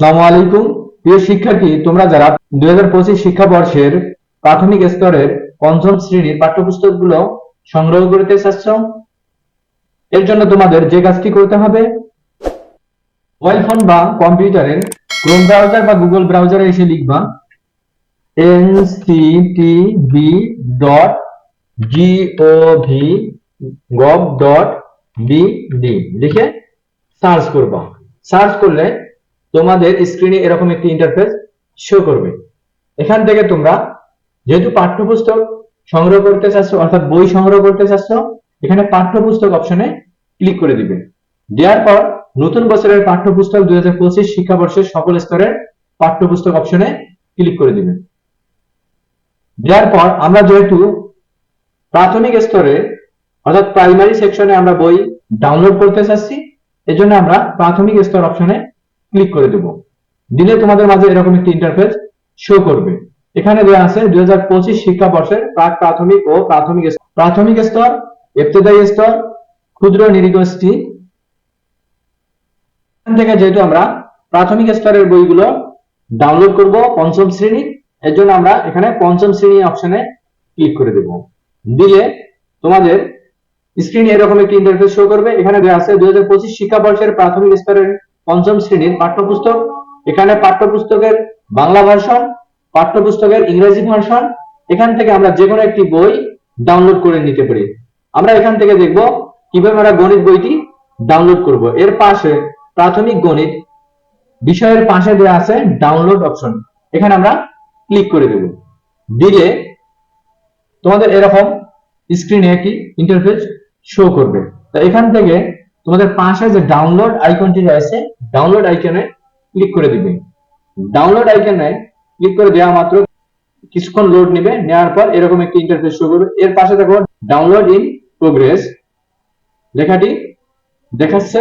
আসসালামু আলাইকুম। প্রিয় শিক্ষার্থী, তোমরা যারা দুই হাজার পঁচিশ শিক্ষাবর্ষের প্রাথমিক স্তরের পঞ্চম শ্রেণির সংগ্রহ করতে চাচ্ছ, এর জন্য তোমাদের যে কাজটি করতে হবে, মোবাইল ফোন বা কম্পিউটারের ক্রোম ব্রাউজার বা গুগল ব্রাউজারে এসে লিখবা nctb dot gov gov dot bd লিখে সার্চ করবা। সার্চ করলে তোমাদের স্ক্রিনে এরকম একটি ইন্টারফেস শো করবে। এখান থেকে তোমরা যেহেতু পাঠ্যপুস্তক সংগ্রহ করতে চাচ্ছ, অর্থাৎ বই সংগ্রহ করতে চাচ্ছ, এখানে পাঠ্যপুস্তক অপশনে ক্লিক করে দিবে। দেওয়ার পর নতুন বছরের পাঠ্যপুস্তক দুই হাজার পঁচিশ শিক্ষাবর্ষের সকল স্তরের পাঠ্যপুস্তক অপশনে ক্লিক করে দিবে। দেওয়ার পর আমরা যেহেতু প্রাথমিক স্তরে, অর্থাৎ প্রাইমারি সেকশনে আমরা বই ডাউনলোড করতে চাচ্ছি, এজন্য আমরা প্রাথমিক স্তর অপশনে ক্লিক করে দেব। দিলে তোমাদের মাঝে এরকম একটি ইন্টারফেস শো করবে। এখানে দেওয়া আছে দুই হাজার পঁচিশ শিক্ষাবর্ষের প্রাক প্রাথমিক ও প্রাথমিক প্রাথমিক স্তর ইবতেদায়ী স্তর, ক্ষুদ্র নিরীগোষ্ঠী এখান থেকে যেহেতু আমরা প্রাথমিক স্তরের বইগুলো ডাউনলোড করব পঞ্চম শ্রেণি, এর জন্য আমরা এখানে পঞ্চম শ্রেণি অপশনে ক্লিক করে দেব। দিলে তোমাদের স্ক্রিনে এরকম একটি ইন্টারফেস শো করবে। এখানে দেওয়া আছে দুই হাজার পঁচিশ শিক্ষাবর্ষের প্রাথমিক স্তরের পঞ্চম শ্রেণির পাঠ্যপুস্তক। এখানে পাঠ্যপুস্তকের বাংলা ভার্সন, পাঠ্যপুস্তকের ইংরেজি ভার্সন। এখান থেকে আমরা যে কোনো একটি বই ডাউনলোড করে নিতে পারি। আমরা এখান থেকে দেখব কীভাবে আমরা গণিত বইটি ডাউনলোড করব। এর পাশে প্রাথমিক গণিত বিষয়ের পাশে দেওয়া আছে ডাউনলোড অপশন এখানে আমরা ক্লিক করে দেব। দিলে তোমাদের এরকম স্ক্রিনে একটি ইন্টারফেস শো করবে। তো এখান থেকে তোমাদের পাশে যে ডাউনলোড আইকনটি রয়েছে ডাউনলোড আইকনে ক্লিক করে দিবে। ডাউনলোড আইকনে ক্লিক করে দেওয়া মাত্র কিছুক্ষণ লোড নেবে, নেওয়ার পর এরকম একটি ইন্টারফেস শো করবে। এর পাশে দেখো ডাউনলোড ইন প্রোগ্রেস লেখাটি দেখাচ্ছে।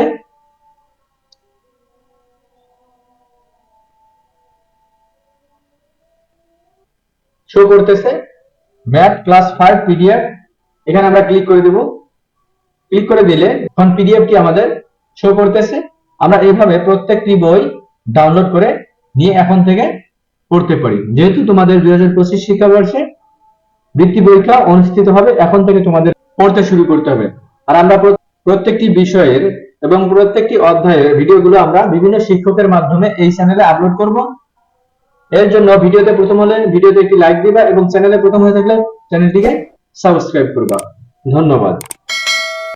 শো করতেছে। ম্যাথ ক্লাস ফাইভ পিডিএফ এখানে আমরা ক্লিক করে দেব। ক্লিক করে দিলে এখন পিডিএফটি আমাদের শো করতেছে। আমরা এইভাবে প্রত্যেকটি বই ডাউনলোড করে নিয়ে এখন থেকে পড়তে পারি। যেহেতু তোমাদের দুই হাজার পঁচিশ শিক্ষাবর্ষে বৃত্তি পরীক্ষা অনুষ্ঠিত হবে, এখন থেকে তোমাদের পড়তে শুরু করতে হবে। আর আমরা প্রত্যেকটি বিষয়ের এবং প্রত্যেকটি অধ্যায়ের ভিডিওগুলো আমরা বিভিন্ন শিক্ষকের মাধ্যমে এই চ্যানেলে আপলোড করব। এর জন্য ভিডিওতে প্রথম হলে ভিডিওতে একটি লাইক দিবা এবং চ্যানেলে প্রথম হয়ে থাকলে চ্যানেলটিকে সাবস্ক্রাইব করবা। ধন্যবাদ।